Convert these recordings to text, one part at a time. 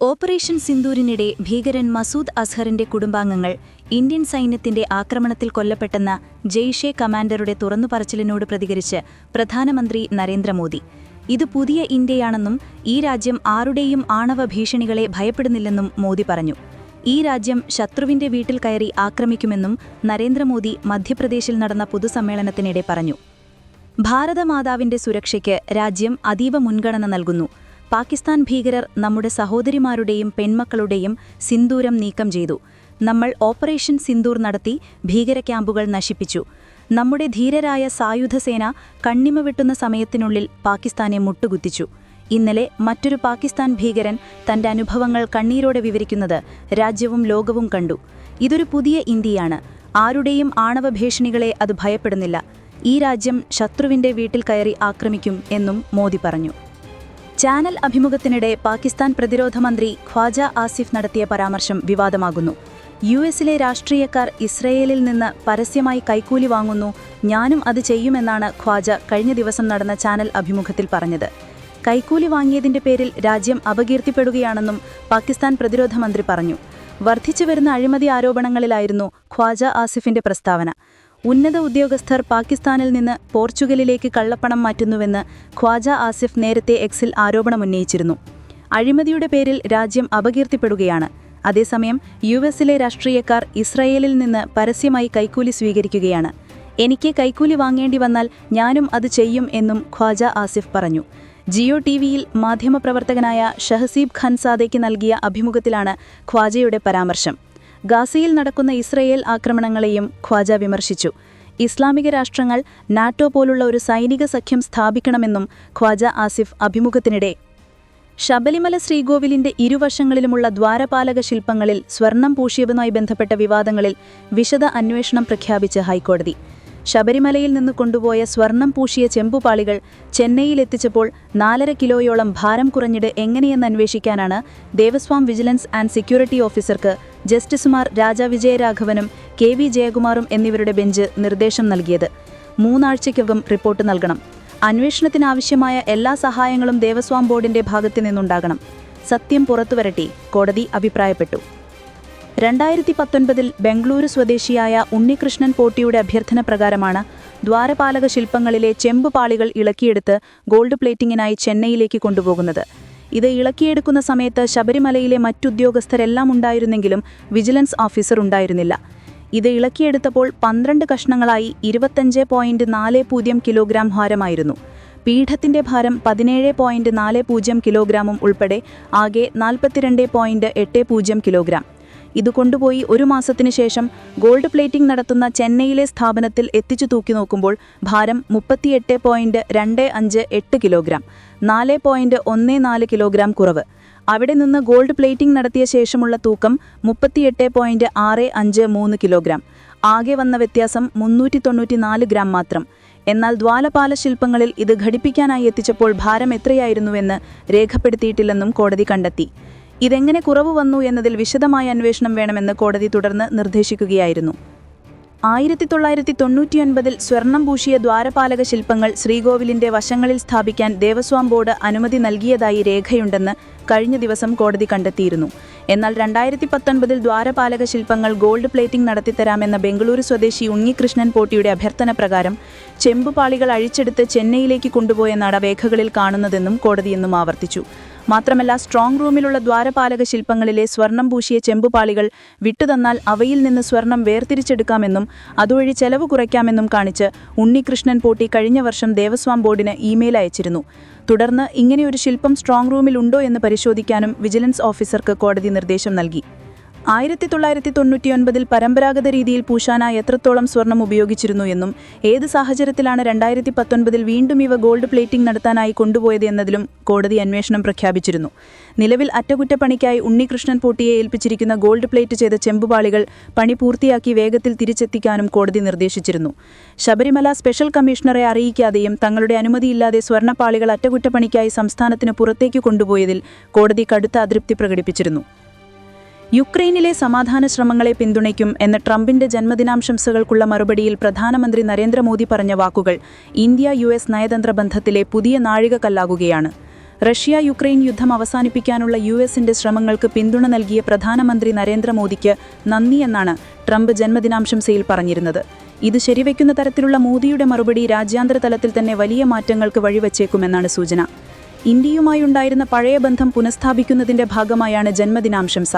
Operation സിന്ദൂരിനിടെ ഭീകരൻ മസൂദ് അസ്ഹറിന്റെ കുടുംബാംഗങ്ങൾ Indian സൈന്യത്തിന്റെ ആക്രമണത്തിൽ കൊല്ലപ്പെട്ടെന്ന ജെയ്ഷെ കമാൻഡറുടെ തുറന്നുപറച്ചിലിനോട് പ്രതികരിച്ച് പ്രധാനമന്ത്രി നരേന്ദ്രമോദി. ഇത് പുതിയ ഇന്ത്യയാണെന്നും ഈ രാജ്യം ആരുടെയും ആണവ ഭീഷണികളെ ഭയപ്പെടുന്നില്ലെന്നും മോദി പറഞ്ഞു. ഈ രാജ്യം ശത്രുവിന്റെ വീട്ടിൽ കയറി ആക്രമിക്കുമെന്നും നരേന്ദ്രമോദി മധ്യപ്രദേശിൽ നടന്ന പൊതുസമ്മേളനത്തിനിടെ പറഞ്ഞു. ഭാരതമാതാവിന്റെ സുരക്ഷയ്ക്ക് രാജ്യം അതീവ മുൻഗണന നൽകുന്നു. പാകിസ്ഥാൻ ഭീകരർ നമ്മുടെ സഹോദരിമാരുടെയും പെൺമക്കളുടെയും സിന്ദൂരം നീക്കം ചെയ്തു. നമ്മൾ ഓപ്പറേഷൻ സിന്ദൂർ നടത്തി ഭീകര ക്യാമ്പുകൾ നശിപ്പിച്ചു. നമ്മുടെ ധീരരായ സായുധസേന കണ്ണിമ വെട്ടുന്ന സമയത്തിനുള്ളിൽ പാകിസ്ഥാനെ മുട്ടുകുത്തിച്ചു. ഇന്നലെ മറ്റൊരു പാകിസ്ഥാൻ ഭീകരൻ തന്റെ അനുഭവങ്ങൾ കണ്ണീരോടെ വിവരിക്കുന്നത് രാജ്യവും ലോകവും കണ്ടു. ഇതൊരു പുതിയ ഇന്ത്യയാണ്. ആരുടെയും ആണവ ഭീഷണികളെ അത് ഭയപ്പെടുന്നില്ല. ഈ രാജ്യം ശത്രുവിന്റെ വീട്ടിൽ കയറി ആക്രമിക്കും എന്നും മോദി പറഞ്ഞു. ചാനൽ അഭിമുഖത്തിനിടെ പാകിസ്ഥാൻ പ്രതിരോധ മന്ത്രി ഖ്വാജ ആസിഫ് നടത്തിയ പരാമർശം വിവാദമാകുന്നു. യു എസിലെ രാഷ്ട്രീയക്കാർ ഇസ്രയേലിൽ നിന്ന് പരസ്യമായി കൈക്കൂലി വാങ്ങുന്നു ഞാനും അത് ചെയ്യുമെന്നാണ് ഖ്വാജ കഴിഞ്ഞ ദിവസം നടന്ന ചാനൽ അഭിമുഖത്തിൽ പറഞ്ഞത്. കൈക്കൂലി വാങ്ങിയതിന്റെ പേരിൽ രാജ്യം അപകീർത്തിപ്പെടുകയാണെന്നും പാകിസ്ഥാൻ പ്രതിരോധ മന്ത്രി പറഞ്ഞു. വർദ്ധിച്ചു വരുന്ന അഴിമതി ആരോപണങ്ങളിലായിരുന്നു ഖ്വാജ ആസിഫിന്റെ പ്രസ്താവന. ഉന്നത ഉദ്യോഗസ്ഥർ പാകിസ്ഥാനിൽ നിന്ന് പോർച്ചുഗലിലേക്ക് കള്ളപ്പണം മാറ്റുന്നുവെന്ന് ഖ്വാജ ആസിഫ് നേരത്തെ എക്സിൽ ആരോപണമുന്നയിച്ചിരുന്നു. അഴിമതിയുടെ പേരിൽ രാജ്യം അപകീർത്തിപ്പെടുകയാണ്. അതേസമയം യു എസിലെ രാഷ്ട്രീയക്കാർ ഇസ്രയേലിൽ നിന്ന് പരസ്യമായി കൈക്കൂലി സ്വീകരിക്കുകയാണ്. എനിക്ക് കൈക്കൂലി വാങ്ങേണ്ടി വന്നാൽ ഞാനും അത് ചെയ്യും എന്നും ഖ്വാജ ആസിഫ് പറഞ്ഞു. ജിയോ ടി വിയിൽ മാധ്യമപ്രവർത്തകനായ ഷഹസീബ് ഖൻസാദയ്ക്ക് നൽകിയ അഭിമുഖത്തിലാണ് ഖ്വാജയുടെ പരാമർശം. ഗാസയിൽ നടക്കുന്ന ഇസ്രയേൽ ആക്രമണങ്ങളെയും ഖ്വാജ വിമർശിച്ചു. ഇസ്ലാമിക രാഷ്ട്രങ്ങൾ നാറ്റോ പോലുള്ള ഒരു സൈനിക സഖ്യം സ്ഥാപിക്കണമെന്നും ഖ്വാജ ആസിഫ് അഭിമുഖത്തിനിടെ. ശബരിമല ശ്രീകോവിലിന്റെ ഇരുവശങ്ങളിലുമുള്ള ദ്വാരപാലക ശില്പങ്ങളിൽ സ്വർണം പൂശിയതുമായി ബന്ധപ്പെട്ട വിവാദങ്ങളിൽ വിശദ അന്വേഷണം പ്രഖ്യാപിച്ച് ഹൈക്കോടതി. ശബരിമലയിൽ നിന്ന് കൊണ്ടുപോയ സ്വർണം പൂശിയ ചെമ്പുപാളികൾ ചെന്നൈയിൽ ചെന്നൈയിലെത്തിച്ചപ്പോൾ നാലര കിലോയോളം ഭാരം കുറഞ്ഞിട് എങ്ങനെയെന്ന് അന്വേഷിക്കാനാണ് ദേവസ്വാം വിജിലൻസ് ആൻഡ് സെക്യൂരിറ്റി ഓഫീസർക്ക് ജസ്റ്റിസുമാർ രാജാ വിജയരാഘവനും കെ വി ജയകുമാറും എന്നിവരുടെ ബെഞ്ച് നിർദ്ദേശം നൽകിയത്. മൂന്നാഴ്ചയ്ക്കകം റിപ്പോർട്ട് നൽകണം. അന്വേഷണത്തിനാവശ്യമായ എല്ലാ സഹായങ്ങളും ദേവസ്വാം ബോർഡിന്റെ ഭാഗത്തു നിന്നുണ്ടാകണം. സത്യം പുറത്തുവരട്ടെ കോടതി അഭിപ്രായപ്പെട്ടു. രണ്ടായിരത്തി പത്തൊൻപതിൽ ബംഗളൂരു സ്വദേശിയായ ഉണ്ണികൃഷ്ണൻ പോട്ടിയുടെ അഭ്യർത്ഥന പ്രകാരമാണ് ദ്വാരപാലക ശില്പങ്ങളിലെ ചെമ്പുപാളികൾ ഇളക്കിയെടുത്ത് ഗോൾഡ് പ്ലേറ്റിംഗിനായി ചെന്നൈയിലേക്ക് കൊണ്ടുപോകുന്നത്. ഇത് ഇളക്കിയെടുക്കുന്ന സമയത്ത് ശബരിമലയിലെ മറ്റുദ്യോഗസ്ഥരെല്ലാം ഉണ്ടായിരുന്നെങ്കിലും വിജിലൻസ് ഓഫീസർ ഉണ്ടായിരുന്നില്ല. ഇത് ഇളക്കിയെടുത്തപ്പോൾ പന്ത്രണ്ട് കഷ്ണങ്ങളായി ഇരുപത്തഞ്ച് പോയിന്റ് നാല് പൂജ്യം കിലോഗ്രാം ഭാരമായിരുന്നു. പീഠത്തിന്റെ ഭാരം പതിനേഴ് പോയിന്റ് നാല് പൂജ്യം കിലോഗ്രാമും ഉൾപ്പെടെ ആകെ നാൽപ്പത്തിരണ്ട് പോയിന്റ് എട്ട് പൂജ്യം കിലോഗ്രാം. ഇത് കൊണ്ടുപോയി ഒരു മാസത്തിനു ശേഷം ഗോൾഡ് പ്ലേറ്റിംഗ് നടത്തുന്ന ചെന്നൈയിലെ സ്ഥാപനത്തിൽ എത്തിച്ചു തൂക്കി നോക്കുമ്പോൾ ഭാരം മുപ്പത്തിയെട്ട് പോയിന്റ് രണ്ട് അഞ്ച് എട്ട് കിലോഗ്രാം നാല് പോയിന്റ് ഒന്ന് നാല് കിലോഗ്രാം കുറവ്. അവിടെ നിന്ന് ഗോൾഡ് പ്ലേറ്റിംഗ് നടത്തിയ ശേഷമുള്ള തൂക്കം മുപ്പത്തിയെട്ട് പോയിന്റ് ആറ് അഞ്ച് മൂന്ന് കിലോഗ്രാം. ആകെ വന്ന വ്യത്യാസം മുന്നൂറ്റി തൊണ്ണൂറ്റിനാല് ഗ്രാം മാത്രം. എന്നാൽ ദ്വാലപാല ശില്പങ്ങളിൽ ഇത് ഘടിപ്പിക്കാനായി എത്തിച്ചപ്പോൾ ഭാരം എത്രയായിരുന്നുവെന്ന് രേഖപ്പെടുത്തിയിട്ടില്ലെന്നും കോടതി കണ്ടെത്തി. ഇതെങ്ങനെ കുറവ് വന്നു എന്നതിൽ വിശദമായ അന്വേഷണം വേണമെന്ന് കോടതി തുടർന്ന് നിർദ്ദേശിക്കുകയായിരുന്നു. ആയിരത്തി തൊള്ളായിരത്തി തൊണ്ണൂറ്റിയൊൻപതിൽ സ്വർണം പൂശിയ ദ്വാരപാലക ശില്പങ്ങൾ ശ്രീകോവിലിന്റെ വശങ്ങളിൽ സ്ഥാപിക്കാൻ ദേവസ്വാം ബോർഡ് അനുമതി നൽകിയതായി രേഖയുണ്ടെന്ന് കഴിഞ്ഞ ദിവസം കോടതി കണ്ടെത്തിയിരുന്നു. എന്നാൽ രണ്ടായിരത്തി പത്തൊൻപതിൽ ദ്വാരപാലക ശില്പങ്ങൾ ഗോൾഡ് പ്ലേറ്റിംഗ് നടത്തിത്തരാമെന്ന ബംഗളൂരു സ്വദേശി ഉണ്ണികൃഷ്ണൻ പോട്ടിയുടെ അഭ്യർത്ഥന പ്രകാരം ചെമ്പുപാളികൾ അഴിച്ചെടുത്ത് ചെന്നൈയിലേക്ക് കൊണ്ടുപോയെന്നാണ് രേഖകളിൽ കാണുന്നതെന്നും കോടതിയെന്നും ആവർത്തിച്ചു. മാത്രമല്ല സ്ട്രോങ് റൂമിലുള്ള ദ്വാരപാലക ശില്പങ്ങളിലെ സ്വർണം പൂശിയ ചെമ്പുപാളികൾ വിട്ടുതന്നാൽ അവയിൽ നിന്ന് സ്വർണം വേർതിരിച്ചെടുക്കാമെന്നും അതുവഴി ചെലവ് കുറയ്ക്കാമെന്നും കാണിച്ച് ഉണ്ണികൃഷ്ണൻ പോട്ടി കഴിഞ്ഞ വർഷം ദേവസ്വാം ബോർഡിന് ഇമെയിൽ അയച്ചിരുന്നു. തുടർന്ന് ഇങ്ങനെയൊരു ശില്പം സ്ട്രോങ് റൂമിൽ ഉണ്ടോ എന്ന് പരിശോധിക്കാനും വിജിലൻസ് ഓഫീസർക്ക് കോടതി നിർദ്ദേശം നൽകി. ആയിരത്തി തൊള്ളായിരത്തി തൊണ്ണൂറ്റിയൊൻപതിൽ പരമ്പരാഗത രീതിയിൽ പൂശാനായി എത്രത്തോളം സ്വർണം ഉപയോഗിച്ചിരുന്നു എന്നും ഏത് സാഹചര്യത്തിലാണ് രണ്ടായിരത്തി പത്തൊൻപതിൽ വീണ്ടും ഇവ ഗോൾഡ് പ്ലേറ്റിംഗ് നടത്താനായി കൊണ്ടുപോയത് എന്നതിലും കോടതി അന്വേഷണം പ്രഖ്യാപിച്ചിരുന്നു. നിലവിൽ അറ്റകുറ്റപ്പണിക്കായി ഉണ്ണികൃഷ്ണൻ പോട്ടിയെ ഏൽപ്പിച്ചിരിക്കുന്ന ഗോൾഡ് പ്ലേറ്റ് ചെയ്ത ചെമ്പുപാളികൾ പണി പൂർത്തിയാക്കി വേഗത്തിൽ തിരിച്ചെത്തിക്കാനും കോടതി നിർദ്ദേശിച്ചിരുന്നു. ശബരിമല സ്പെഷ്യൽ കമ്മീഷണറെ അറിയിക്കാതെയും തങ്ങളുടെ അനുമതിയില്ലാതെ സ്വർണപ്പാളികൾ അറ്റകുറ്റപ്പണിക്കായി സംസ്ഥാനത്തിന് പുറത്തേക്ക് കൊണ്ടുപോയതിൽ കോടതി കടുത്ത അതൃപ്തി പ്രകടിപ്പിച്ചിരുന്നു. യുക്രൈനിലെ സമാധാന ശ്രമങ്ങളെ പിന്തുണയ്ക്കും എന്ന ട്രംപിന്റെ ജന്മദിനാംശംസകൾക്കുള്ള മറുപടിയിൽ പ്രധാനമന്ത്രി നരേന്ദ്രമോദി പറഞ്ഞ വാക്കുകൾ ഇന്ത്യ യു എസ് നയതന്ത്ര ബന്ധത്തിലെ പുതിയ നാഴികക്കല്ലാകുകയാണ്. റഷ്യ യുക്രൈൻ യുദ്ധം അവസാനിപ്പിക്കാനുള്ള യു എസിന്റെ ശ്രമങ്ങൾക്ക് പിന്തുണ നൽകിയ പ്രധാനമന്ത്രി നരേന്ദ്രമോദിക്ക് നന്ദിയെന്നാണ് ട്രംപ് ജന്മദിനാംശംസയിൽ പറഞ്ഞിരുന്നത്. ഇത് ശരിവയ്ക്കുന്ന തരത്തിലുള്ള മോദിയുടെ മറുപടി രാജ്യാന്തര തലത്തിൽ തന്നെ വലിയ മാറ്റങ്ങൾക്ക് വഴിവച്ചേക്കുമെന്നാണ് സൂചന. ഇന്ത്യയുമായുണ്ടായിരുന്ന പഴയ ബന്ധം പുനഃസ്ഥാപിക്കുന്നതിന്റെ ഭാഗമായാണ് ജന്മദിനാംശംസ.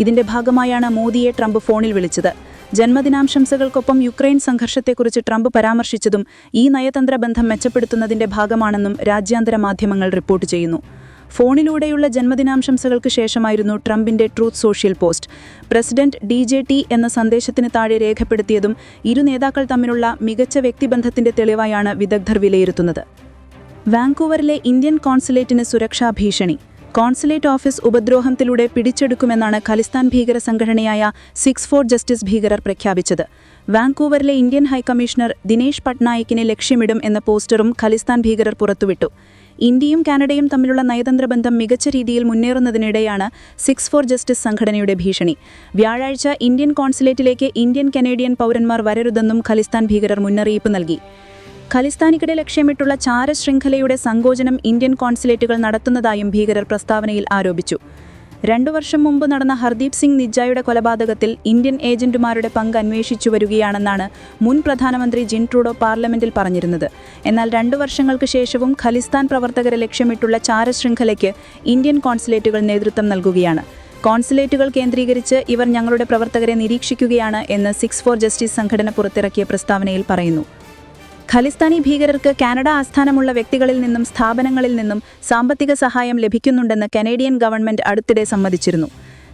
ഇതിന്റെ ഭാഗമായാണ് മോദിയെ ട്രംപ് ഫോണിൽ വിളിച്ചത്. ജന്മദിനാംശംസകൾക്കൊപ്പം യുക്രൈൻ സംഘർഷത്തെക്കുറിച്ച് ട്രംപ് പരാമർശിച്ചതും ഈ നയതന്ത്ര ബന്ധം മെച്ചപ്പെടുത്തുന്നതിന്റെ ഭാഗമാണെന്നും രാജ്യാന്തര മാധ്യമങ്ങൾ റിപ്പോർട്ട് ചെയ്യുന്നു. ഫോണിലൂടെയുള്ള ജന്മദിനാംശംസകൾക്ക് ശേഷമായിരുന്നു ട്രംപിന്റെ Truth Social post. President D J T എന്ന സന്ദേശത്തിന് താഴെ രേഖപ്പെടുത്തിയതും ഇരു നേതാക്കൾ തമ്മിലുള്ള മികച്ച വ്യക്തിബന്ധത്തിന്റെ തെളിവായാണ് വിദഗ്ധർ വിലയിരുത്തുന്നത്. വാങ്കൂവറിലെ ഇന്ത്യൻ കോൺസുലേറ്റിന് സുരക്ഷാ ഭീഷണി. കോൺസുലേറ്റ് ഓഫീസ് ഉപദ്രോഹത്തിലൂടെ പിടിച്ചെടുക്കുമെന്നാണ് ഖലിസ്ഥാൻ ഭീകര സംഘടനയായ സിക്സ് ഫോർ ജസ്റ്റിസ് ഭീകരർ പ്രഖ്യാപിച്ചത്. വാങ്കൂവറിലെ ഇന്ത്യൻ ഹൈക്കമ്മീഷണർ ദിനേശ് പട്നായിക്കിനെ ലക്ഷ്യമിടും എന്ന പോസ്റ്ററും ഖലിസ്ഥാൻ ഭീകരർ പുറത്തുവിട്ടു. ഇന്ത്യയും കാനഡയും തമ്മിലുള്ള നയതന്ത്ര ബന്ധം മികച്ച രീതിയിൽ മുന്നേറുന്നതിനിടെയാണ് സിക്സ് ഫോർ ജസ്റ്റിസ് സംഘടനയുടെ ഭീഷണി. വ്യാഴാഴ്ച ഇന്ത്യൻ കോൺസുലേറ്റിലേക്ക് ഇന്ത്യൻ കനേഡിയൻ പൗരന്മാർ വരരുതെന്നും ഖലിസ്ഥാൻ ഭീകരർ മുന്നറിയിപ്പ് നൽകി. ഖലിസ്ഥാനിക്കിടെ ലക്ഷ്യമിട്ടുള്ള ചാരശൃംഖലയുടെ സങ്കോചനം ഇന്ത്യൻ കോൺസുലേറ്റുകൾ നടത്തുന്നതായും ഭീകരർ പ്രസ്താവനയിൽ ആരോപിച്ചു. രണ്ടു വർഷം മുമ്പ് നടന്ന ഹർദീപ് സിംഗ് നിജായുടെ കൊലപാതകത്തിൽ ഇന്ത്യൻ ഏജന്റുമാരുടെ പങ്ക് അന്വേഷിച്ചു വരികയാണെന്നാണ് മുൻ പ്രധാനമന്ത്രി ജിൻ ട്രൂഡോ പാർലമെന്റിൽ പറഞ്ഞിരുന്നത്. എന്നാൽ രണ്ടു വർഷങ്ങൾക്ക് ശേഷവും ഖലിസ്ഥാൻ പ്രവർത്തകരെ ലക്ഷ്യമിട്ടുള്ള ചാരശൃംഖലയ്ക്ക് ഇന്ത്യൻ കോൺസുലേറ്റുകൾ നേതൃത്വം നൽകുകയാണ്. കോൺസുലേറ്റുകൾ കേന്ദ്രീകരിച്ച് ഇവർ ഞങ്ങളുടെ പ്രവർത്തകരെ നിരീക്ഷിക്കുകയാണ് എന്ന് സിക്സ് ഫോർ ജസ്റ്റിസ് സംഘടന പുറത്തിറക്കിയ പ്രസ്താവനയിൽ പറയുന്നു. ഖലിസ്ഥാനി ഭീകരർക്ക് കാനഡ ആസ്ഥാനമുള്ള വ്യക്തികളിൽ നിന്നും സ്ഥാപനങ്ങളിൽ നിന്നും സാമ്പത്തിക സഹായം ലഭിക്കുന്നുണ്ടെന്ന് കനേഡിയൻ ഗവൺമെന്റ് അടുത്തിടെ സമ്മതിച്ചിരുന്നു.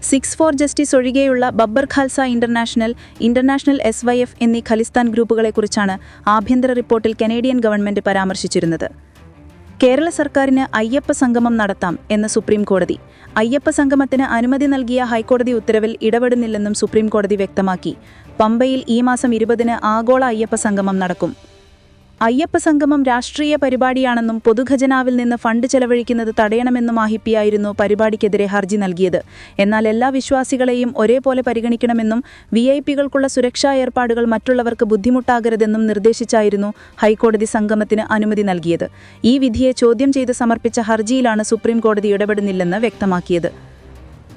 സിക്സ് ഫോർ ജസ്റ്റിസ് ഒഴികെയുള്ള Babbar Khalsa international international S Y F എന്നീ ഖലിസ്ഥാൻ ഗ്രൂപ്പുകളെക്കുറിച്ചാണ് ആഭ്യന്തര റിപ്പോർട്ടിൽ കനേഡിയൻ ഗവൺമെന്റ് പരാമർശിച്ചിരുന്നത്. കേരള സർക്കാരിന് അയ്യപ്പ സംഗമം നടത്താം എന്ന് സുപ്രീം കോടതി. അയ്യപ്പ സംഗമത്തിന് അനുമതി നൽകിയ ഹൈക്കോടതി ഉത്തരവിൽ ഇടപെടുന്നില്ലെന്നും സുപ്രീം കോടതി വ്യക്തമാക്കി. പമ്പയിൽ ഈ മാസം ഇരുപതിന് ആഗോള അയ്യപ്പ സംഗമം നടക്കും. അയ്യപ്പ സംഗമം രാഷ്ട്രീയ പരിപാടിയാണെന്നും പൊതുഖജനാവിൽ നിന്ന് ഫണ്ട് ചെലവഴിക്കുന്നത് തടയണമെന്നും ആഹിപ്പിയായിരുന്നു പരിപാടിക്കെതിരെ ഹർജി നൽകിയത്. എന്നാൽ എല്ലാ വിശ്വാസികളെയും ഒരേപോലെ പരിഗണിക്കണമെന്നും വി ഐ പികൾക്കുള്ള സുരക്ഷാ ഏർപ്പാടുകൾ മറ്റുള്ളവർക്ക് ബുദ്ധിമുട്ടാകരുതെന്നും നിർദ്ദേശിച്ചായിരുന്നു ഹൈക്കോടതി സംഗമത്തിന് അനുമതി നൽകിയത്. ഈ വിധിയെ ചോദ്യം ചെയ്ത് സമർപ്പിച്ച ഹർജിയിലാണ് സുപ്രീംകോടതി ഇടപെടുന്നില്ലെന്ന് വ്യക്തമാക്കിയത്.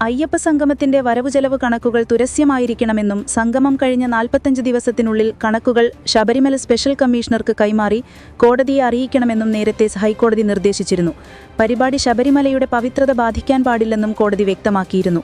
അയ്യപ്പ സംഗമത്തിന്റെ വരവു ചെലവ് കണക്കുകൾ തുരസ്യമായിരിക്കണമെന്നും സംഗമം കഴിഞ്ഞ നാൽപ്പത്തഞ്ച് ദിവസത്തിനുള്ളിൽ കണക്കുകൾ ശബരിമല സ്പെഷ്യൽ കമ്മീഷണർക്ക് കൈമാറി കോടതിയെ അറിയിക്കണമെന്നും നേരത്തെ ഹൈക്കോടതി നിർദ്ദേശിച്ചിരുന്നു. പരിപാടി ശബരിമലയുടെ പവിത്രത ബാധിക്കാൻ പാടില്ലെന്നും കോടതി വ്യക്തമാക്കിയിരുന്നു.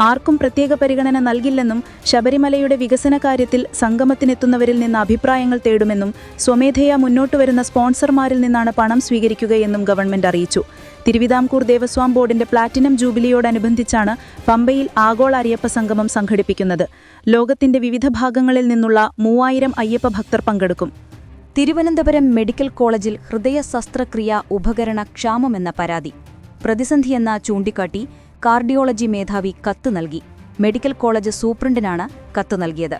ആർക്കും പ്രത്യേക പരിഗണന നൽകില്ലെന്നും ശബരിമലയുടെ വികസന കാര്യത്തിൽ സംഗമത്തിനെത്തുന്നവരിൽ നിന്ന് അഭിപ്രായങ്ങൾ തേടുമെന്നും സ്വമേധയാ മുന്നോട്ടുവരുന്ന സ്പോൺസർമാരിൽ നിന്നാണ് പണം സ്വീകരിക്കുകയെന്നും ഗവൺമെന്റ് അറിയിച്ചു. തിരുവിതാംകൂർ ദേവസ്വാം ബോർഡിന്റെ പ്ലാറ്റിനം ജൂബിലിയോടനുബന്ധിച്ചാണ് പമ്പയിൽ ആഗോള അയ്യപ്പ സംഗമം സംഘടിപ്പിക്കുന്നത്. ലോകത്തിന്റെ വിവിധ ഭാഗങ്ങളിൽ നിന്നുള്ള മൂവായിരം അയ്യപ്പ ഭക്തർ പങ്കെടുക്കും. തിരുവനന്തപുരം മെഡിക്കൽ കോളേജിൽ ഹൃദയ ശസ്ത്രക്രിയ ഉപകരണ ക്ഷാമമെന്ന പരാതി. പ്രതിസന്ധിയെന്ന ചൂണ്ടിക്കാട്ടി കാർഡിയോളജി മേധാവി കത്ത് നൽകി. മെഡിക്കൽ കോളേജ് സൂപ്രണ്ടിനാണ് കത്ത് നൽകിയത്.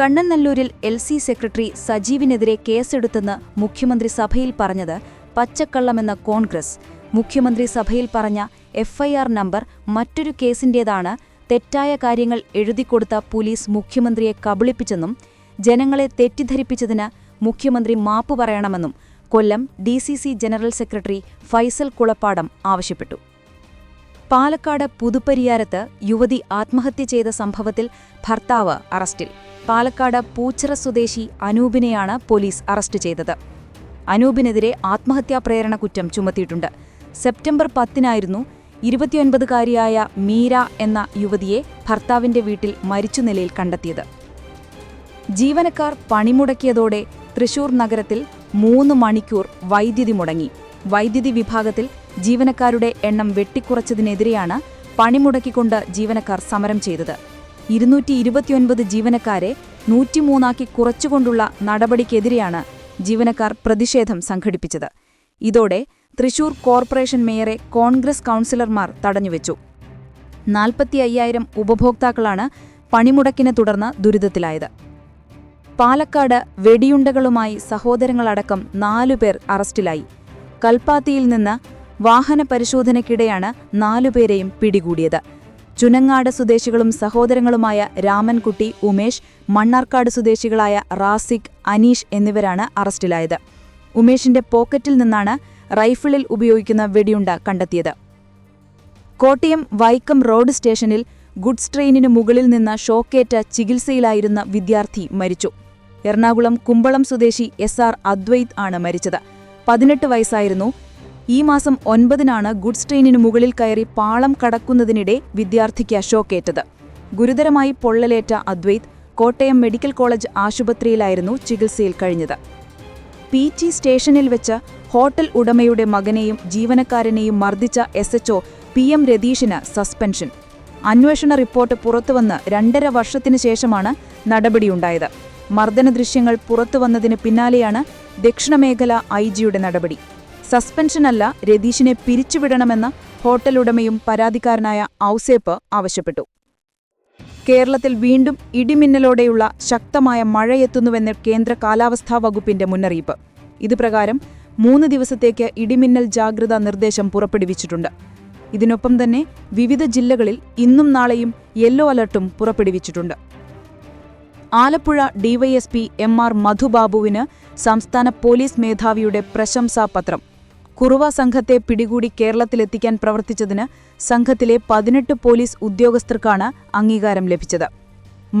കണ്ണനല്ലൂരിൽ എൽ സി സെക്രട്ടറി സജീവിനെതിരെ കേസെടുത്തെന്ന് മുഖ്യമന്ത്രി സഭയിൽ പറഞ്ഞത് പച്ചക്കള്ളമെന്ന കോൺഗ്രസ്. മുഖ്യമന്ത്രി സഭയിൽ പറഞ്ഞ എഫ്ഐആർ നമ്പർ മറ്റൊരു കേസിന്റേതാണ് തെറ്റായ കാര്യങ്ങൾ എഴുതിക്കൊടുത്ത പോലീസ് മുഖ്യമന്ത്രിയെ കബളിപ്പിച്ചെന്നും ജനങ്ങളെ തെറ്റിദ്ധരിപ്പിച്ചതിന് മുഖ്യമന്ത്രി മാപ്പ് പറയണമെന്നും Kollam D general secretary Faisal Kulappadam ആവശ്യപ്പെട്ടു. പാലക്കാട് പുതുപ്പരിയാരത്ത് യുവതി ആത്മഹത്യ ചെയ്ത സംഭവത്തിൽ ഭർത്താവ് അറസ്റ്റിൽ. പാലക്കാട് പൂച്ചിറ സ്വദേശി അനൂപിനെയാണ് പോലീസ് അറസ്റ്റ് ചെയ്തത്. അനൂപിനെതിരെ ആത്മഹത്യാ പ്രേരണ കുറ്റം ചുമത്തിയിട്ടുണ്ട്. സെപ്റ്റംബർ പത്തിനായിരുന്നു ഇരുപത്തിയൊൻപതുകാരിയായ മീര എന്ന യുവതിയെ ഭർത്താവിന്റെ വീട്ടിൽ മരിച്ചു നിലയിൽ കണ്ടെത്തിയത്. ജീവനക്കാർ പണിമുടക്കിയതോടെ തൃശൂർ നഗരത്തിൽ മൂന്ന് മണിക്കൂർ വൈദ്യുതി മുടങ്ങി. വൈദ്യുതി വിഭാഗത്തിൽ ജീവനക്കാരുടെ എണ്ണം വെട്ടിക്കുറച്ചതിനെതിരെയാണ് പണിമുടക്കിക്കൊണ്ട് ജീവനക്കാർ സമരം ചെയ്തത്. ഇരുന്നൂറ്റി ഇരുപത്തിയൊൻപത് ജീവനക്കാരെ നൂറ്റിമൂന്നാക്കി കുറച്ചുകൊണ്ടുള്ള നടപടിക്കെതിരെയാണ് ജീവനക്കാർ പ്രതിഷേധം സംഘടിപ്പിച്ചത്. ഇതോടെ തൃശൂർ കോർപ്പറേഷൻ മേയറെ കോൺഗ്രസ് കൗൺസിലർമാർ തടഞ്ഞുവെച്ചു. നാൽപ്പത്തി അയ്യായിരം ഉപഭോക്താക്കളാണ് പണിമുടക്കിനെ തുടർന്ന് ദുരിതത്തിലായത്. പാലക്കാട് വെടിയുണ്ടകളുമായി സഹോദരങ്ങളടക്കം നാലുപേർ അറസ്റ്റിലായി. കൽപ്പാത്തിയിൽ നിന്ന് വാഹന പരിശോധനയ്ക്കിടെയാണ് നാലുപേരെയും പിടികൂടിയത്. ചുനങ്ങാട് സ്വദേശികളും സഹോദരങ്ങളുമായ രാമൻകുട്ടി ഉമേഷ് മണ്ണാർക്കാട് സ്വദേശികളായ റാസിഖ് അനീഷ് എന്നിവരാണ് അറസ്റ്റിലായത്. ഉമേഷിന്റെ പോക്കറ്റിൽ നിന്നാണ് റൈഫിളിൽ ഉപയോഗിക്കുന്ന വെടിയുണ്ട കണ്ടെത്തിയത്. കോട്ടയം വൈക്കം റോഡ് സ്റ്റേഷനിൽ ഗുഡ്സ് ട്രെയിനിനു മുകളിൽ നിന്ന് ഷോക്കേറ്റ ചികിത്സയിലായിരുന്ന വിദ്യാർത്ഥി മരിച്ചു. എറണാകുളം കുമ്പളം സ്വദേശി എസ് ആർ അദ്വൈത് ആണ് മരിച്ചത്. പതിനെട്ട് വയസ്സായിരുന്നു. ഈ മാസം ഒൻപതിനാണ് ഗുഡ്സ് ട്രെയിനിനു മുകളിൽ കയറി പാളം കടക്കുന്നതിനിടെ വിദ്യാർത്ഥിക്ക് ഷോക്കേറ്റത്. ഗുരുതരമായി പൊള്ളലേറ്റ അദ്വൈത് കോട്ടയം മെഡിക്കൽ കോളേജ് ആശുപത്രിയിലായിരുന്നു ചികിത്സയിൽ കഴിഞ്ഞത്. പി ടി സ്റ്റേഷനിൽ വെച്ച് ഹോട്ടൽ ഉടമയുടെ മകനെയും ജീവനക്കാരനെയും മർദ്ദിച്ച എസ് എച്ച്ഒ പി എം രതീഷിന് സസ്പെൻഷൻ. അന്വേഷണ റിപ്പോർട്ട് പുറത്തുവന്ന് രണ്ടര വർഷത്തിനു ശേഷമാണ് നടപടിയുണ്ടായത്. മർദ്ദന ദൃശ്യങ്ങൾ പുറത്തുവന്നതിന് പിന്നാലെയാണ് ദക്ഷിണമേഖല ഐ ജിയുടെ നടപടി. സസ്പെൻഷനല്ല രതീഷിനെ പിരിച്ചുവിടണമെന്ന് ഹോട്ടൽ ഉടമയും പരാതിക്കാരനായ ഔസേപ്പ് ആവശ്യപ്പെട്ടു. കേരളത്തിൽ വീണ്ടും ഇടിമിന്നലോടെയുള്ള ശക്തമായ മഴയെത്തുന്നുവെന്ന് കേന്ദ്ര കാലാവസ്ഥാ വകുപ്പിന്റെ മുന്നറിയിപ്പ്. ഇതുപ്രകാരം മൂന്ന് ദിവസത്തേക്ക് ഇടിമിന്നൽ ജാഗ്രതാ നിർദ്ദേശം പുറപ്പെടുവിച്ചിട്ടുണ്ട്. ഇതിനൊപ്പം തന്നെ വിവിധ ജില്ലകളിൽ ഇന്നും നാളെയും യെല്ലോ അലർട്ടും പുറപ്പെടുവിച്ചിട്ടുണ്ട്. ആലപ്പുഴ ഡിവൈഎസ്പി എം ആർ മധുബാബുവിന് സംസ്ഥാന പോലീസ് മേധാവിയുടെ പ്രശംസാപത്രം. കുറുവ സംഘത്തെ പിടികൂടി കേരളത്തിലെത്തിക്കാൻ പ്രവർത്തിച്ചതിന് സംഘത്തിലെ പതിനെട്ട് പോലീസ് ഉദ്യോഗസ്ഥർക്കാണ് അംഗീകാരം ലഭിച്ചത്.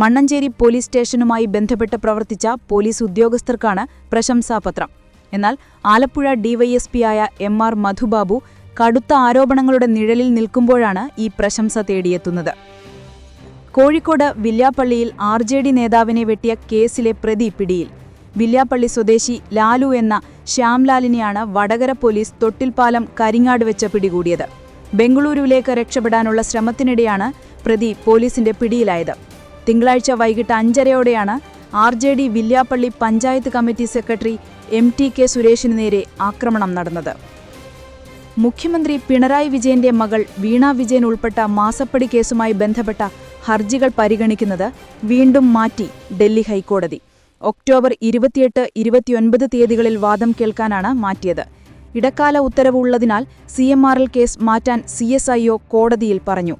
മണ്ണഞ്ചേരി പോലീസ് സ്റ്റേഷനുമായി ബന്ധപ്പെട്ട് പ്രവർത്തിച്ച പോലീസ് ഉദ്യോഗസ്ഥർക്കാണ് പ്രശംസാപത്രം. എന്നാൽ ആലപ്പുഴ ഡിവൈഎസ്പിയായ എം ആർ മധുബാബു കടുത്ത ആരോപണങ്ങളുടെ നിഴലിൽ നിൽക്കുമ്പോഴാണ് ഈ പ്രശംസ തേടിയെത്തുന്നത്. കോഴിക്കോട് വില്യാപ്പള്ളിയിൽ ആർ ജെ ഡി നേതാവിനെ വെട്ടിയ കേസിലെ പ്രതി പിടിയിൽ. വില്യാപ്പള്ളി സ്വദേശി ലാലു എന്ന ശ്യാംലാലിനെയാണ് വടകര പോലീസ് തൊട്ടിൽപ്പാലം കരിങ്ങാട് വെച്ച് പിടികൂടിയത്. ബംഗളൂരുവിലേക്ക് രക്ഷപ്പെടാനുള്ള ശ്രമത്തിനിടെയാണ് പ്രതി പോലീസിന്റെ പിടിയിലായത്. തിങ്കളാഴ്ച വൈകിട്ട് അഞ്ചരയോടെയാണ് R J D Villiappally panchayat committee secretary M T K സുരേഷിന് നേരെ ആക്രമണം നടന്നത്. മുഖ്യമന്ത്രി പിണറായി വിജയന്റെ മകൾ വീണ വിജയൻ ഉൾപ്പെട്ട മാസപ്പടി കേസുമായി ബന്ധപ്പെട്ട ഹർജികൾ പരിഗണിക്കുന്നത് വീണ്ടും മാറ്റി ഡൽഹി ഹൈക്കോടതി. ഒക്ടോബർ ഇരുപത്തിയെട്ട് ഇരുപത്തിയൊൻപത് തീയതികളിൽ വാദം കേൾക്കാനാണ് മാറ്റിയത്. ഇടക്കാല ഉത്തരവുള്ളതിനാൽ C M R L case മാറ്റാൻ സി എസ് ഐ ഒ കോടതിയിൽ പറഞ്ഞു.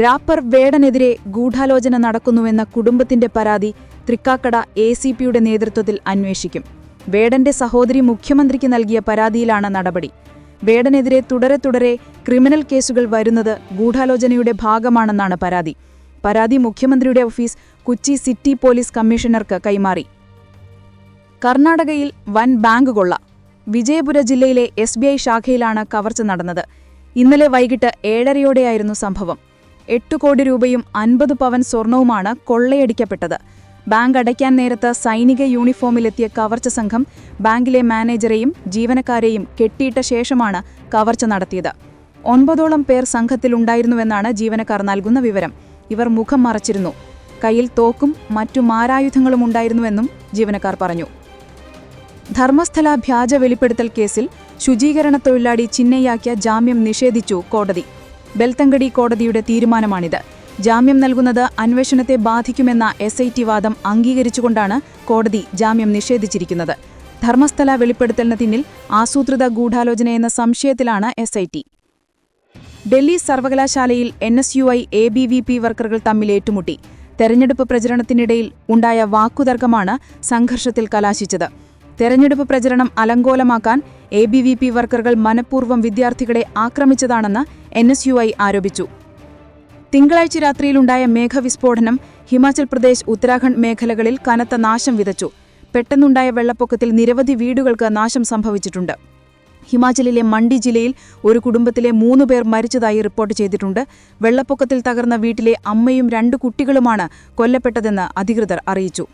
റാപ്പർ വേടനെതിരെ ഗൂഢാലോചന നടക്കുന്നുവെന്ന കുടുംബത്തിന്റെ പരാതി തൃക്കാക്കട എ സി പിയുടെ നേതൃത്വത്തിൽ അന്വേഷിക്കും. വേടന്റെ സഹോദരി മുഖ്യമന്ത്രിക്ക് നൽകിയ പരാതിയിലാണ് നടപടി. വേടനെതിരെ തുടരെ തുടരെ ക്രിമിനൽ കേസുകൾ വരുന്നത് ഗൂഢാലോചനയുടെ ഭാഗമാണെന്നാണ് പരാതി. പരാതി മുഖ്യമന്ത്രിയുടെ ഓഫീസ് കൊച്ചി സിറ്റി പോലീസ് കമ്മീഷണർക്ക് കൈമാറി. കർണാടകയിൽ വൻ ബാങ്ക് കൊള്ള. വിജയപുര ജില്ലയിലെ എസ് ബി ഐ ശാഖയിലാണ് കവർച്ച നടന്നത്. ഇന്നലെ വൈകിട്ട് ഏഴരയോടെയായിരുന്നു സംഭവം. എട്ടു കോടി രൂപയും അൻപത് പവൻ സ്വർണവുമാണ് കൊള്ളയടിക്കപ്പെട്ടത്. ബാങ്ക് അടയ്ക്കാൻ നേരത്ത് സൈനിക യൂണിഫോമിലെത്തിയ കവർച്ച സംഘം ബാങ്കിലെ മാനേജരെയും ജീവനക്കാരെയും കെട്ടിയിട്ട ശേഷമാണ് കവർച്ച നടത്തിയത്. ഒൻപതോളം പേർ സംഘത്തിലുണ്ടായിരുന്നുവെന്നാണ് ജീവനക്കാർ നൽകുന്ന വിവരം. ഇവർ മുഖം മറച്ചിരുന്നു. കയ്യിൽ തോക്കും മറ്റു മാരായുധങ്ങളും ഉണ്ടായിരുന്നുവെന്നും ജീവനക്കാർ പറഞ്ഞു. ധർമ്മസ്ഥല വ്യാജ വെളിപ്പെടുത്തൽ കേസിൽ ശുചീകരണ തൊഴിലാളി ചിന്നയ്യാക്കിയ ജാമ്യം നിഷേധിച്ചു കോടതി. ബെൽത്തങ്കടി കോടതിയുടെ തീരുമാനമാണിത്. ജാമ്യം നൽകുന്നത് അന്വേഷണത്തെ ബാധിക്കുമെന്ന എസ് ഐ ടി വാദം അംഗീകരിച്ചുകൊണ്ടാണ് കോടതി ജാമ്യം നിഷേധിച്ചിരിക്കുന്നത്. ധർമ്മസ്ഥല വെളിപ്പെടുത്തലിന് പിന്നിൽ ആസൂത്രിത ഗൂഢാലോചനയെന്ന സംശയത്തിലാണ് എസ് ഐ ടി ഡൽഹി സർവകലാശാലയിൽ N S U I A B V P വർക്കറുകൾ തമ്മിൽ ഏറ്റുമുട്ടി. തെരഞ്ഞെടുപ്പ് പ്രചരണത്തിനിടയിൽ ഉണ്ടായ വാക്കുതർക്കമാണ് സംഘർഷത്തിൽ കലാശിച്ചത്. തെരഞ്ഞെടുപ്പ് പ്രചരണം അലങ്കോലമാക്കാൻ എ ബി വി പി വർക്കറുകൾ മനഃപൂർവം വിദ്യാർത്ഥികളെ ആക്രമിച്ചതാണെന്ന് എൻ എസ് യു ഐ ആരോപിച്ചു. തിങ്കളാഴ്ച രാത്രിയിലുണ്ടായ മേഘവിസ്ഫോടനം ഹിമാചൽ പ്രദേശ് ഉത്തരാഖണ്ഡ് മേഖലകളിൽ കനത്ത നാശം വിതച്ചു. പെട്ടെന്നുണ്ടായ വെള്ളപ്പൊക്കത്തിൽ നിരവധി വീടുകൾക്ക് നാശം സംഭവിച്ചിട്ടുണ്ട്. ഹിമാചലിലെ മണ്ഡി ജില്ലയിൽ ഒരു കുടുംബത്തിലെ മൂന്ന് പേർ മരിച്ചതായി റിപ്പോർട്ട് ചെയ്തിട്ടുണ്ട്. വെള്ളപ്പൊക്കത്തിൽ തകർന്ന വീട്ടിലെ അമ്മയും രണ്ട് കുട്ടികളുമാണ് കൊല്ലപ്പെട്ടതെന്ന് അധികൃതർ അറിയിച്ചു.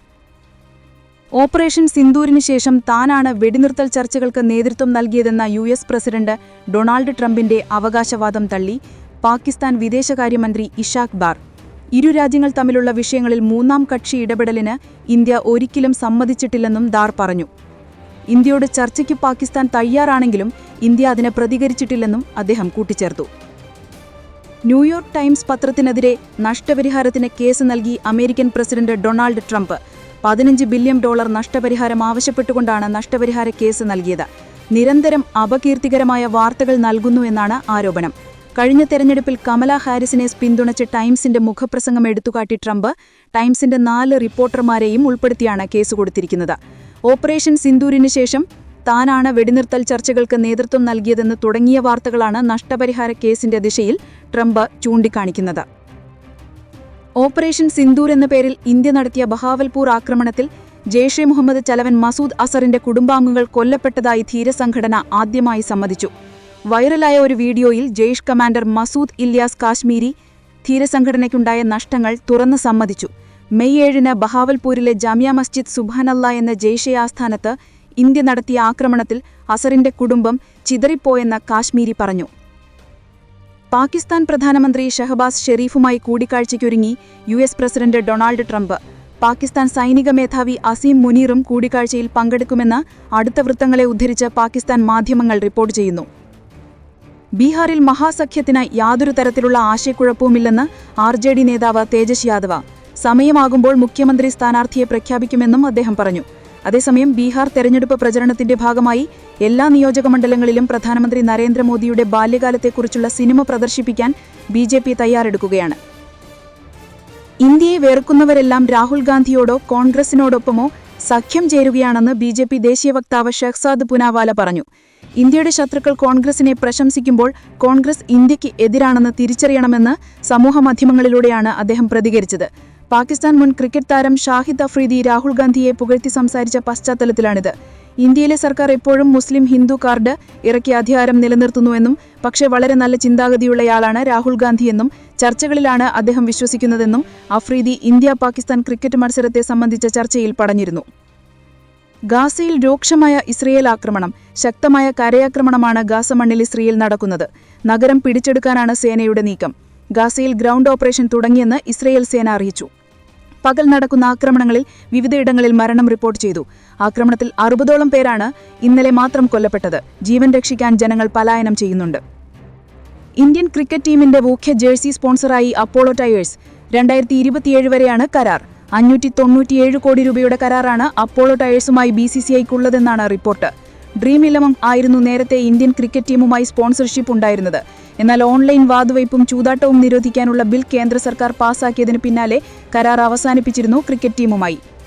ഓപ്പറേഷൻ സിന്ദൂരിന് ശേഷം താനാണ് വെടിനിർത്തൽ ചർച്ചകൾക്ക് നേതൃത്വം നൽകിയതെന്ന യു എസ് പ്രസിഡന്റ് ഡൊണാൾഡ് ട്രംപിന്റെ അവകാശവാദം തള്ളി. പാകിസ്ഥാൻ വിദേശകാര്യമന്ത്രി ഇഷാഖ് ബാർ. ഇരു രാജ്യങ്ങൾ തമ്മിലുള്ള വിഷയങ്ങളിൽ മൂന്നാം കക്ഷി ഇടപെടലിന് ഇന്ത്യ ഒരിക്കലും സമ്മതിച്ചിട്ടില്ലെന്നും ദാർ പറഞ്ഞു. ഇന്ത്യയോട് ചർച്ചയ്ക്ക് പാകിസ്ഥാൻ തയ്യാറാണെങ്കിലും ഇന്ത്യ അതിനെ പ്രതികരിച്ചിട്ടില്ലെന്നും അദ്ദേഹം കൂട്ടിച്ചേർത്തു. ന്യൂയോർക്ക് ടൈംസ് പത്രത്തിനെതിരെ നഷ്ടപരിഹാരത്തിന് കേസ് നൽകി അമേരിക്കൻ പ്രസിഡന്റ് ഡൊണാൾഡ് ട്രംപ്. പതിനഞ്ച് ബില്യൺ ഡോളർ നഷ്ടപരിഹാരം ആവശ്യപ്പെട്ടുകൊണ്ടാണ് നഷ്ടപരിഹാര കേസ് നൽകിയത്. നിരന്തരം അപകീർത്തികരമായ വാർത്തകൾ നൽകുന്നുവെന്നാണ് ആരോപണം. കഴിഞ്ഞ തെരഞ്ഞെടുപ്പിൽ കമല ഹാരിസിനെ പിന്തുണച്ച് ടൈംസിന്റെ മുഖപ്രസംഗം എടുത്തുകാട്ടി ട്രംപ് ടൈംസിന്റെ നാല് റിപ്പോർട്ടർമാരെയും ഉൾപ്പെടുത്തിയാണ് കേസ് കൊടുത്തിരിക്കുന്നത്. ഓപ്പറേഷൻ സിന്ദൂരിന് ശേഷം താനാണ് വെടിനിർത്തൽ ചർച്ചകൾക്ക് നേതൃത്വം നൽകിയതെന്ന് തുടങ്ങിയ വാർത്തകളാണ് നഷ്ടപരിഹാര കേസിന്റെ ദിശയിൽ ട്രംപ് ചൂണ്ടിക്കാണിക്കുന്നത്. ഓപ്പറേഷൻ സിന്ദൂർ എന്ന പേരിൽ ഇന്ത്യ നടത്തിയ ബഹാവൽപൂർ ആക്രമണത്തിൽ ജെയ്ഷെ മുഹമ്മദ് ചലവൻ മസൂദ് അസറിന്റെ കുടുംബാംഗങ്ങൾ കൊല്ലപ്പെട്ടതായി ധീരസംഘടന ആദ്യമായി സമ്മതിച്ചു. വൈറലായ ഒരു വീഡിയോയിൽ ജെയ്ഷ് കമാൻഡർ മസൂദ് ഇല്യാസ് കാശ്മീരി ധീരസംഘടനയ്ക്കുണ്ടായ നഷ്ടങ്ങൾ തുറന്ന് സമ്മതിച്ചു. മെയ് ഏഴിന് ബഹാവൽപൂരിലെ ജാമ്യ മസ്ജിദ് സുബാനല്ല എന്ന ജെയ്ഷെ ആസ്ഥാനത്ത് ഇന്ത്യ നടത്തിയ ആക്രമണത്തിൽ അസറിന്റെ കുടുംബം ചിതറിപ്പോയെന്ന് കാശ്മീരി പറഞ്ഞു. പാകിസ്ഥാൻ പ്രധാനമന്ത്രി ഷഹബാസ് ഷെരീഫുമായി കൂടിക്കാഴ്ചയ്ക്കൊരുങ്ങി U S president Donald Trump. Pakistan സൈനിക മേധാവി അസീം മുനീറും കൂടിക്കാഴ്ചയിൽ പങ്കെടുക്കുമെന്ന് അടുത്ത വൃത്തങ്ങളെ ഉദ്ധരിച്ച് പാകിസ്ഥാൻ മാധ്യമങ്ങൾ റിപ്പോർട്ട് ചെയ്യുന്നു. ബീഹാറിൽ മഹാസഖ്യത്തിന് യാതൊരു തരത്തിലുള്ള ആശയക്കുഴപ്പവുമില്ലെന്ന് ആർ ജെ ഡി നേതാവ് തേജസ് യാദവ. സമയമാകുമ്പോൾ മുഖ്യമന്ത്രി സ്ഥാനാർത്ഥിയെ പ്രഖ്യാപിക്കുമെന്നും അദ്ദേഹം പറഞ്ഞു. അതേസമയം ബീഹാർ തെരഞ്ഞെടുപ്പ് പ്രചരണത്തിന്റെ ഭാഗമായി എല്ലാ നിയോജകമണ്ഡലങ്ങളിലും പ്രധാനമന്ത്രി നരേന്ദ്രമോദിയുടെ ബാല്യകാലത്തെക്കുറിച്ചുള്ള സിനിമ പ്രദർശിപ്പിക്കാൻ ബി ജെ പി തയ്യാറെടുക്കുകയാണ്. ഇന്ത്യയെ വെറുക്കുന്നവരെല്ലാം രാഹുൽ ഗാന്ധിയോടോ കോൺഗ്രസിനോടൊപ്പമോ സഖ്യം ചേരുകയാണെന്ന് ബി ജെ പി ദേശീയ വക്താവ് ഷെഹ്സാദ് പുനാവാല പറഞ്ഞു. ഇന്ത്യയുടെ ശത്രുക്കൾ കോൺഗ്രസിനെ പ്രശംസിക്കുമ്പോൾ കോൺഗ്രസ് ഇന്ത്യയ്ക്ക് എതിരാണെന്ന് തിരിച്ചറിയണമെന്ന് സമൂഹമാധ്യമങ്ങളിലൂടെയാണ് അദ്ദേഹം പ്രതികരിച്ചത്. പാകിസ്ഥാൻ മുൻ ക്രിക്കറ്റ് താരം ഷാഹിദ് അഫ്രീദി രാഹുൽ ഗാന്ധിയെ പുകഴ്ത്തി സംസാരിച്ച പശ്ചാത്തലത്തിലാണിത്. ഇന്ത്യയിലെ സർക്കാർ എപ്പോഴും മുസ്ലിം ഹിന്ദു കാർഡ് ഇറക്കി അധികാരം നിലനിർത്തുന്നുവെന്നും പക്ഷേ വളരെ നല്ല ചിന്താഗതിയുള്ളയാളാണ് രാഹുൽ ഗാന്ധിയെന്നും ചർച്ചകളിലാണ് അദ്ദേഹം വിശ്വസിക്കുന്നതെന്നും അഫ്രീദി ഇന്ത്യ പാകിസ്ഥാൻ ക്രിക്കറ്റ് മത്സരത്തെ സംബന്ധിച്ച ചർച്ചയിൽ പറഞ്ഞിരുന്നു. ഗാസയിൽ രൂക്ഷമായ ഇസ്രയേൽ ആക്രമണം ശക്തമായ കരയാക്രമണമാണ് ഗാസ മണ്ണിൽ ഇസ്രയേൽ നടക്കുന്നത്. നഗരം പിടിച്ചെടുക്കാനാണ് സേനയുടെ നീക്കം. ഗാസയിൽ ഗ്രൗണ്ട് ഓപ്പറേഷൻ തുടങ്ങിയെന്ന് ഇസ്രയേൽ സേന അറിയിച്ചു. പകൽ നടക്കുന്ന ആക്രമണങ്ങളിൽ വിവിധയിടങ്ങളിൽ മരണം റിപ്പോർട്ട് ചെയ്തു. ആക്രമണത്തിൽ അറുപതോളം പേരാണ് ഇന്നലെ മാത്രം കൊല്ലപ്പെട്ടത്. ജീവൻ രക്ഷിക്കാൻ ജനങ്ങൾ പലായനം ചെയ്യുന്നുണ്ട്. ഇന്ത്യൻ ക്രിക്കറ്റ് ടീമിന്റെ മുഖ്യ ജേഴ്സി സ്പോൺസറായി അപ്പോളോ ടയേഴ്സ്. രണ്ടായിരത്തി ഇരുപത്തിയേഴ് വരെയാണ് കരാർ. അഞ്ഞൂറ്റി തൊണ്ണൂറ്റിയേഴ് കോടി രൂപയുടെ കരാറാണ് അപ്പോളോ ടയേഴ്സുമായി ബി സി സി ഐക്കുള്ളതെന്നാണ് റിപ്പോർട്ട്. ഡ്രീം ഇലവൻ ആയിരുന്നു നേരത്തെ ഇന്ത്യൻ ക്രിക്കറ്റ് ടീമുമായി സ്പോൺസർഷിപ്പ് ഉണ്ടായിരുന്നത്. എന്നാൽ ഓൺലൈൻ വാതുവയ്പും ചൂതാട്ടവും നിരോധിക്കാനുള്ള ബിൽ കേന്ദ്ര സർക്കാർ പാസാക്കിയതിന് പിന്നാലെ കരാർ അവസാനിപ്പിച്ചിരുന്നു ക്രിക്കറ്റ് ടീമുമായി.